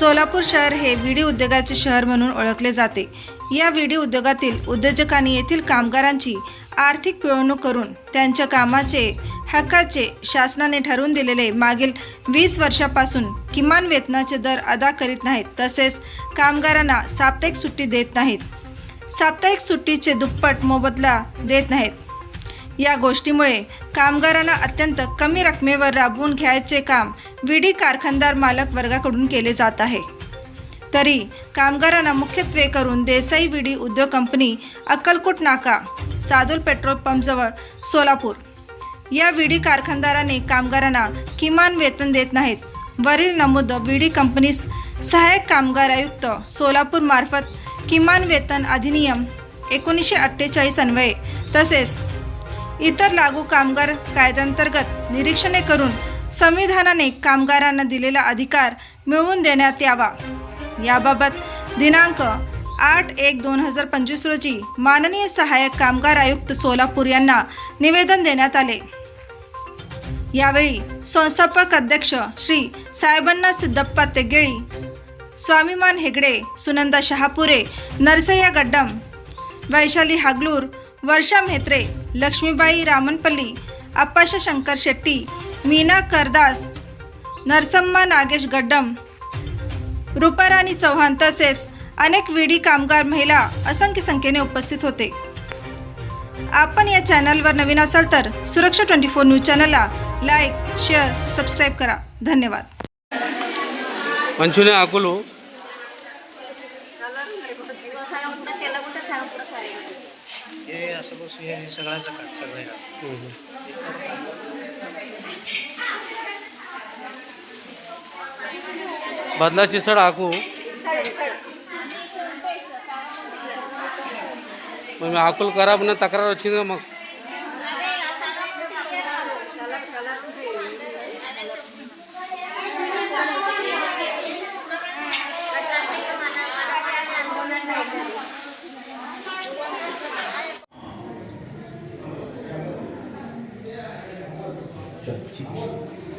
सोलापूर शहर हे विडी उद्योगाचे शहर म्हणून ओळखले जाते. या विडी उद्योगातील उद्योजकांनी येथील कामगारांची आर्थिक पिळवणूक करून त्यांच्या कामाचे हक्काचे शासनाने ठरवून दिलेले मागील वीस वर्षापासून किमान वेतनाचे दर अदा करीत नाहीत तसेच कामगारांना साप्ताहिक सुट्टी देत नाहीत. साप्ताहिक सुट्टीचे दुप्पट मोबदला देत नाहीत. या गोष्टीमुळे कामगारांना अत्यंत कमी रकमेवर राबवून घ्यायचे काम विडी कारखानदार मालक वर्गाकडून केले जात आहे. तरी कामगारांना मुख्यत्वे करून देसाई विडी उद्योग कंपनी अक्कलकोट नाका सादुल पेट्रोल पंपजवळ सोलापूर. या विडी कारखानदाराने कामगारांना किमान वेतन देत नाहीत. वरील नमूद विडी कंपनीस सहाय्यक कामगार आयुक्त सोलापूर मार्फत किमान वेतन अधिनियम एकोणीसशे अठ्ठेचाळीस अन्वये तसेच इतर लागू कामगार कायद्यांतर्गत निरीक्षणे करून संविधानाने कामगारांना दिलेला अधिकार मिळवून देण्यात यावा. याबाबत दिनांक आठ एक दोन हजार पंचवीस रोजी माननीय सहाय्यक कामगार आयुक्त सोलापूर यांना निवेदन देण्यात आले. यावेळी संस्थापक अध्यक्ष श्री साहेबांना सिद्धप्पा तेगेळी स्वाभिमान हेगडे सुनंदा शहापुरे नरसय्या गड्डम वैशाली हागलूर वर्षा म्हेत्रे लक्ष्मीबाई रामनपल्ली अप्पाशा शंकर शेट्टी मीना करदास नरसम्मा नागेश गड्डम रुपाराणी चव्हाण तसेच अनेक विडी कामगार महिला असंख्य संख्येने उपस्थित होते. आपण या चॅनलवर नवीन असाल तर सुरक्षा ट्वेंटी फोर न्यूज चॅनलला लाईक शेअर सबस्क्राईब करा. धन्यवाद. पंचुने अकोलो हे असं बस हे सगळ्याचं काढ सगळे काढ बदलाची सड हाकू मग मी अकोल करा पण तक्रार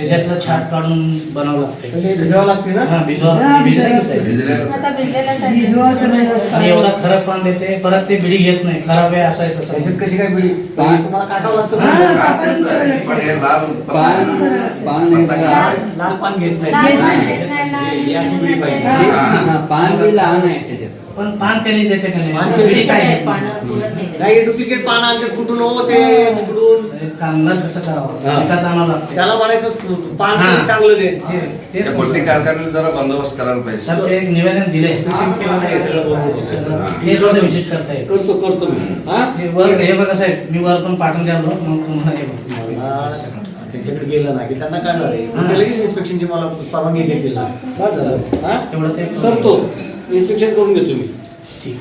त्याच्यातलं छाट काढून बनावं लागते भिजवावं लागते ना? हा भिजवा आणि एवढा खराब पान देते परत ते बिडी घेत नाही. खराब आहे असं आहे तसं त्याच्यात आहे. कशी काय बिडी? तुम्हाला काटावं लागतं. ना? काढतात, पण हे लाल पान- पान? लाल पान घेत नाही. ही पाहिजे. हा. पान बी लहान आहे त्याच्यात. पण पान त्यांनी देते का पान नाही त्यांनी काय डुप्लिकेट पान आणते कुठून हो ते कुठून हे कामगार कसं करावं हा. आणावं लागते त्याला म्हणायचं तू- तू पान हा. चांगलं दे ते- तेच त्या पट्टी कारखान्याला जरा बंदोबस्त करायला पाहिजे साहेब, ते एक निवेदन दिले Inspection केलं नाही सगळं बरोबर होतं. ते रोज विजिट करता येईल करतो करतो मी हा? हे वर हे बघा साहेब मी वर पण पाठवून द्यालो मग तुम्हाला हे बघा. मला त्यांच्याकडे गेलं ना की त्यांना हा. मग लगेच इन्स्पेक्शनची मला परवानगी घेतील ना झालं. हा? ते करतो इन्स्पेक्शन करून घेतो मी. ठीक.